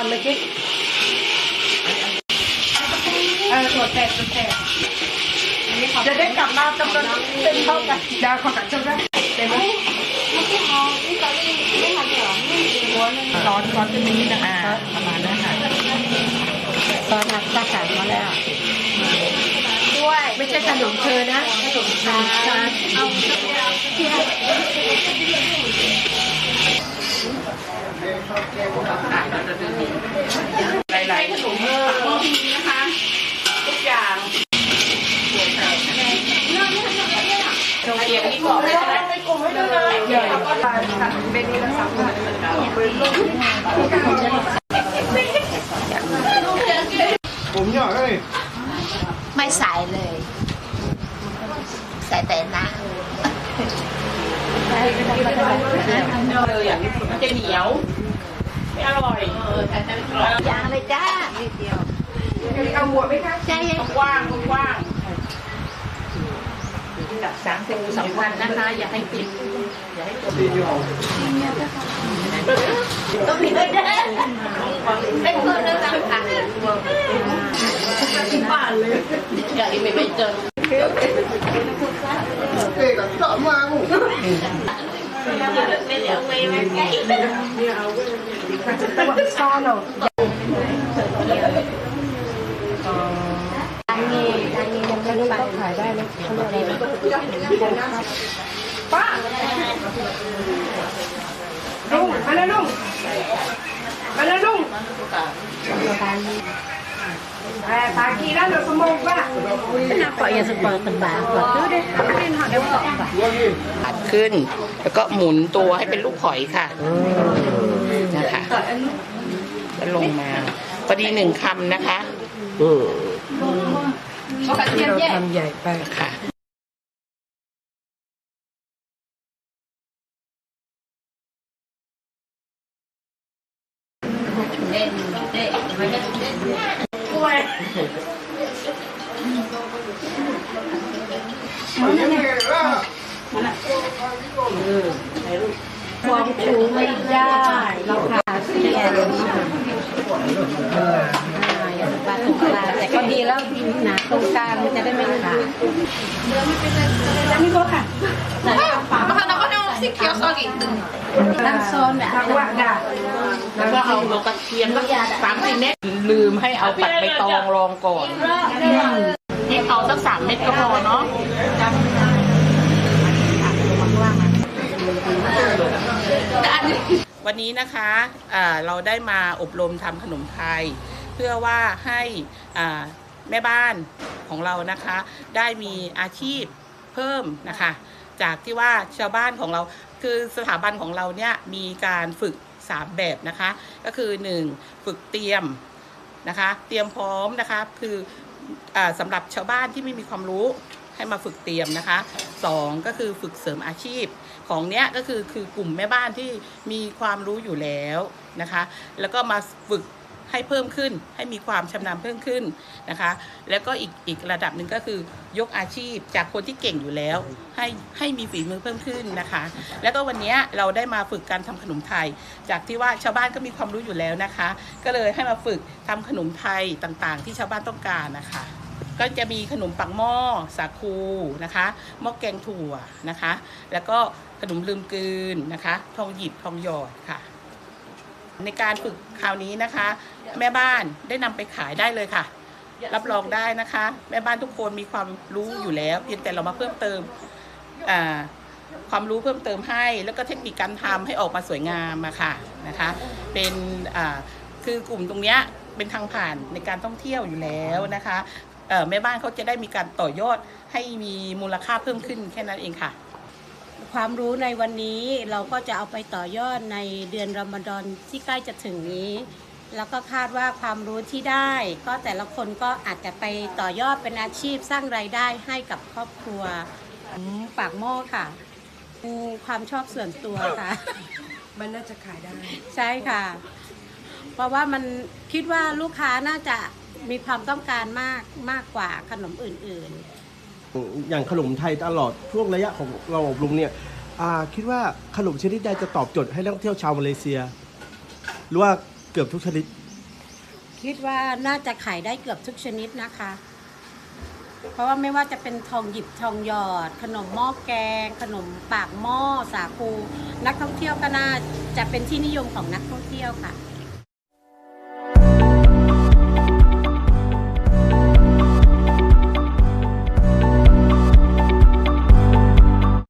านเลยคิดเออตรวจแตกตรวจแตกจะได้กลับมาจำนวนเป็นเท่ากันดาวขอกันจำได้เต็มไหมตอนตอนเป็นนี้นะอ่าประมาณนั้นค่ะตอนนักตักสารมาแล้วด้วยไม่ใช่ขนมเธอนะขนมชาเอาที่ใหลายๆขนมเออมีนะคะ ทุกอย่างโรงเรียนนี่บอกไม่ได้ไม่กลมไม่ได้เลยเดี๋ยวก็ทานค่ะเป็นนี่ละสามพันผมอยากให้ไม่ใส่เลยใส่แต่น้เลยอะมันจะเหนียว ไม่อร่อยำยางเลยจ้านิดเดียวเอาหมวดไหมคะใช่กว้างกว้างดับสามสิบสองพันนะคะ อย่าให้ติดอย่าให้ติดตีที่เราต้องมีด้วยนะเป็นคนเดินทางผ่านบ้านเลยอย่าอีไม่ไปเจอเอ๊ะกับต่อมางูไม่เดี๋ยวไม่ไม่ใกล้ ตัวซ่อนเหรออันนี้อันนี้ยังไม่รู้ว่าขายได้ไหมเขาเรียกอะไรป้าลุงมาแล้วลุงมาแล้วลุงแต่ตากีแล้วเราสมองป้าปล่อยยาสปอร์ตกันบาก่อนดูดิไม่หอดเดี๋ยวต่อตัวนี้ปัดขึ้น แล้วก็หมุนตัวให้เป็นลูกหอยค่ะ นะคะแล้วลงมา พอดีหนึ่งคำนะคะเขากระเทียมแยกค่ะเด่น เด่นไม่ได้เด่นกล้วงไงล่ะความสูไม่ได้เราขาดแขนอย่าสปาตรงกลาแต่ก็ดีแล้วหนาตรงกลางมันจะได้ไม่ขาดนี่ก็ค่ะตั้งโซนแบบทางว่าด่าแล้วก็เอากระเทียมสักสามสี่เม็ดลืมให้เอาปัดใบตองรองก่อน นี่เอาสักสามเม็ดก็พอเนาะ วันนี้นะคะเราได้มาอบรมทำขนมไทย เพื่อว่าให้แม่บ้านของเรานะคะ ได้มีอาชีพเพิ่มนะคะ จากที่ว่าชาวบ้านของเราคือสถาบันของเราเนี่ยมีการฝึก 3 แบบนะคะ ก็คือ 1 ฝึกเตรียมนะคะ เตรียมพร้อมนะคะ คืออสำหรับชาวบ้านที่ไม่มีความรู้ให้มาฝึกเตรียมนะคะ 2 ก็คือฝึกเสริมอาชีพ ของเนี้ยก็คือคือกลุ่มแม่บ้านที่มีความรู้อยู่แล้วนะคะ แล้วก็มาฝึกให้เพิ่มขึ้น ให้มีความชำนาญเพิ่มขึ้นนะคะ แล้วก็อีกอีกระดับหนึ่งก็คือยกอาชีพจากคนที่เก่งอยู่แล้ว ให้ให้มีฝีมือเพิ่มขึ้นนะคะ แล้วก็วันนี้เราได้มาฝึกการทำขนมไทย จากที่ว่าชาวบ้านก็มีความรู้อยู่แล้วนะคะ ก็เลยให้มาฝึกทำขนมไทยต่างๆ ที่ชาวบ้านต้องการนะคะ ก็จะมีขนมปังหม้อสาคูนะคะหม้อแกงถั่วนะคะ แล้วก็ขนมลืมกลืนนะคะ ทองหยิบทองหยอดค่ะ ในการฝึกคราวนี้นะคะ แม่บ้านได้นำไปขายได้เลยค่ะ รับรองได้นะคะ แม่บ้านทุกคนมีความรู้อยู่แล้วเพียงแต่เรามาเพิ่มเติมความรู้เพิ่มเติมให้ แล้วก็เทคนิคการทำให้ออกมาสวยงามมาค่ะนะคะ เป็นคือกลุ่มตรงเนี้ยเป็นทางผ่านในการท่องเที่ยวอยู่แล้วนะคะ แม่บ้านเขาจะได้มีการต่อยอดให้มีมูลค่าเพิ่มขึ้นแค่นั้นเองค่ะ ความรู้ในวันนี้เราก็จะเอาไปต่อยอดในเดือนรอมฎอนที่ใกล้จะถึงนี้ แล้วก็คาดว่าความรู้ที่ได้ ก็แต่ละคนก็อาจจะไปต่อยอดเป็นอาชีพสร้างรายได้ให้กับครอบครัวอืมปากหม้อค่ะอืมความชอบส่วนตัวค่ะ มันน่าจะขายได้ ใช่ค่ะ เพราะว่ามันคิดว่าลูกค้าน่าจะ มีความต้องการมากมากกว่าขนมอื่นๆอย่างขนมไทยตลอดช่วงระยะของเราอบรมเนี่ยอ่าคิดว่าขนมชนิดใดจะตอบโจทย์ให้นักท่องเที่ยวชาวมาเลเซีย หรือว่าเกือบทุกชนิดคิดว่าน่าจะขายได้เกือบทุกชนิดนะคะ เพราะว่าไม่ว่าจะเป็นทองหยิบทองหยอด ขนมหม้อแกง ขนมปากหม้อสาคู นักท่องเที่ยวก็น่าจะเป็นที่นิยมของนักท่องเที่ยวค่ะ